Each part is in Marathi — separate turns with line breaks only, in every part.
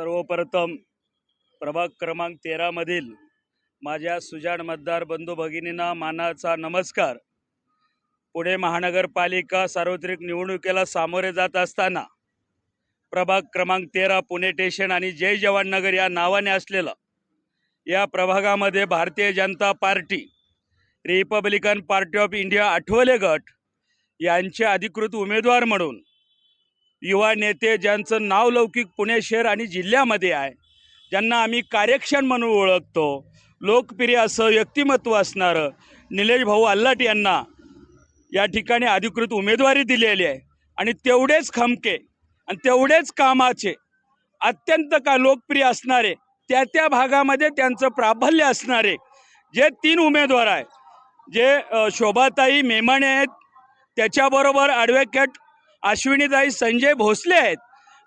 सर्वप्रथम प्रभाग क्रमांक तेरामधील माझ्या सुजाण मतदार बंधू भगिनींना मानाचा नमस्कार. पुणे महानगरपालिका सार्वत्रिक निवडणुकीला सामोरे जात असताना प्रभाग क्रमांक तेरा पुणे स्टेशन आणि जय जवान नगर या नावाने असलेलं या प्रभागामध्ये Bharatiya Janata Party Republican Party of India Athawale गट यांचे अधिकृत उमेदवार म्हणून युवा नेते ज्यांचं नाव लौकिक पुणे शहर आणि जिल्ह्यामध्ये आहे ज्यांना आम्ही कार्यक्षण म्हणून ओळखतो लोकप्रिय असं व्यक्तिमत्व असणारं निलेश भाऊ अल्लाट यांना या ठिकाणी अधिकृत उमेदवारी दिलेली आहे. आणि तेवढेच खमके आणि तेवढेच कामाचे अत्यंत का लोकप्रिय असणारे त्या त्या भागामध्ये त्यांचं प्राबल्य असणारे जे तीन उमेदवार आहे जे शोभाताई मेमाणे आहेत त्याच्याबरोबर ॲडव्होकेट अश्विनीताई संजय भोसले आहेत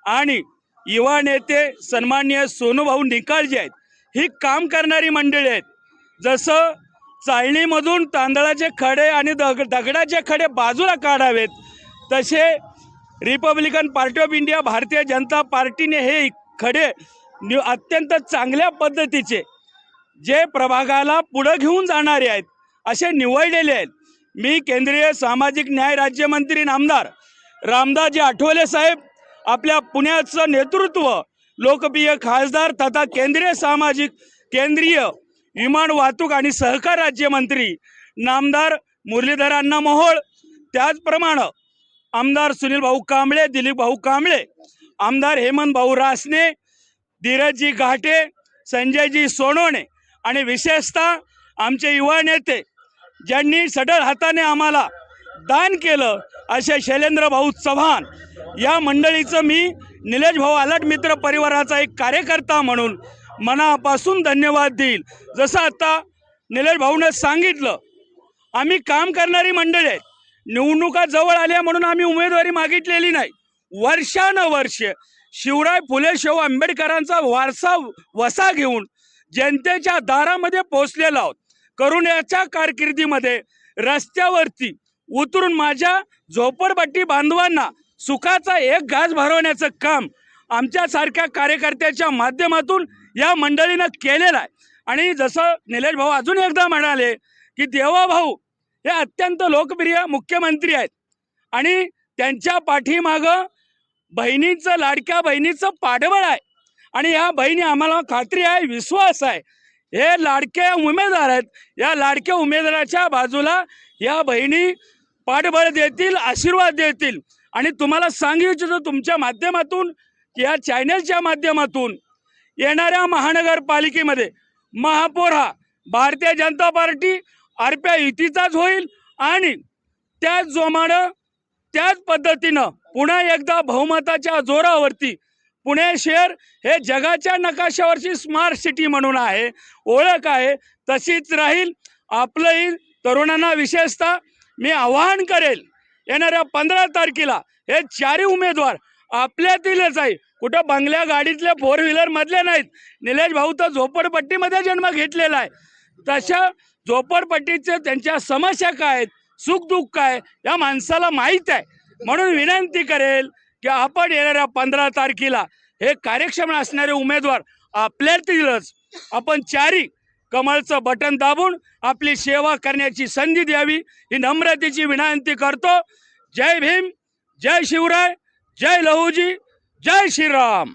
आणि युवा नेते सन्मान्य सोनूभाऊ निकाळजे आहेत. ही काम करणारी मंडळी आहेत. जसं चाळणीमधून तांदळाचे खडे आणि दग दगडाचे खडे बाजूला काढावेत तसे Republican party of India Bharatiya Janata पार्टीने हे खडे अत्यंत चांगल्या पद्धतीचे जे प्रभागाला पुढं घेऊन जाणारे आहेत असे निवडलेले आहेत. मी केंद्रीय सामाजिक न्याय राज्यमंत्री नामदार रामदासजी आठवले साहेब आपल्या पुण्याचं नेतृत्व लोकप्रिय खासदार तथा केंद्रीय सामाजिक केंद्रीय विमान वाहतूक आणि सहकार राज्यमंत्री नामदार मुरलीधर अण्णा मोहोळ. त्याचप्रमाणे आमदार सुनील भाऊ कांबळे दिलीप भाऊ कांबळे आमदार हेमंत भाऊ रासने धीरजजी घाटे संजयजी सोनवणे आणि विशेषतः आमचे युवा नेते ज्यांनी सडळ हाताने आम्हाला दान केलं असे शैलेंद्र भाऊ चव्हाण या मंडळीचं मी निलेश भाऊ आलाट मित्र परिवाराचा एक कार्यकर्ता म्हणून मनापासून धन्यवाद देईल. जसं आता निलेश भाऊनं सांगितलं आम्ही काम करणारी मंडळी आहेत. निवडणुका जवळ आल्या म्हणून आम्ही उमेदवारी मागितलेली नाही. वर्षानुवर्ष शिवराय फुले शाहू आंबेडकरांचा वारसा वसा घेऊन जनतेच्या दारामध्ये पोचलेला आहोत. करुणाच्या कारकिर्दीमध्ये रस्त्यावरती उतरून माझ्या झोपडपट्टी बांधवांना सुखाचा एक घास भरवण्याचं काम आमच्यासारख्या कार्यकर्त्याच्या माध्यमातून या मंडळीनं केलेलं आहे. आणि जसं निलेश भाऊ अजून एकदा म्हणाले की देवा भाऊ हे अत्यंत लोकप्रिय मुख्यमंत्री आहेत. आणि त्यांच्या पाठीमागं बहिणीचं लाडक्या बहिणीचं पाठबळ आहे. आणि ह्या बहिणी आम्हाला खात्री आहे विश्वास आहे. हे लाडके उमेदवार आहेत. या लाडक्या उमेदवाराच्या बाजूला या बहिणी पाठबळ देतील आशीर्वाद देतील. आणि तुम्हाला सांगू इच्छितो तुमच्या माध्यमातून या चॅनलच्या माध्यमातून येणाऱ्या महानगरपालिकेमध्ये महापौर हा भारतीय जनता पार्टी आरप्या युतीचाच होईल आणि त्याच जोमानं त्याच पद्धतीनं पुन्हा एकदा बहुमताच्या जोरावरती पुणे शहर हे जगाच्या नकाशावरची स्मार्ट सिटी म्हणून आहे ओळख आहे तशीच राहील आपलंही तरुणांना विशेषतः. मी आवाहन करेल येणाऱ्या पंधरा तारखेला हे चारही उमेदवार आपल्यातीलच आहे. कुठं बंगल्या गाडीतल्या फोर व्हीलरमधले नाहीत. निलेश भाऊ तर झोपडपट्टीमध्ये जन्म घेतलेला आहे. तशा झोपडपट्टीचे त्यांच्या समस्या काय आहेत? सुखदुःख काय या माणसाला माहीत आहे. म्हणून विनंती करेल की आपण येणाऱ्या पंधरा तारखेला हे कार्यक्षम असणारे उमेदवार आपल्यातीलच आपण चारी कमळचं बटन दाबून आपली सेवा करण्याची संधी द्यावी. ही नम्रतेची विनंती करतो. जय भीम जय शिवराय जय लहूजी जय श्रीराम.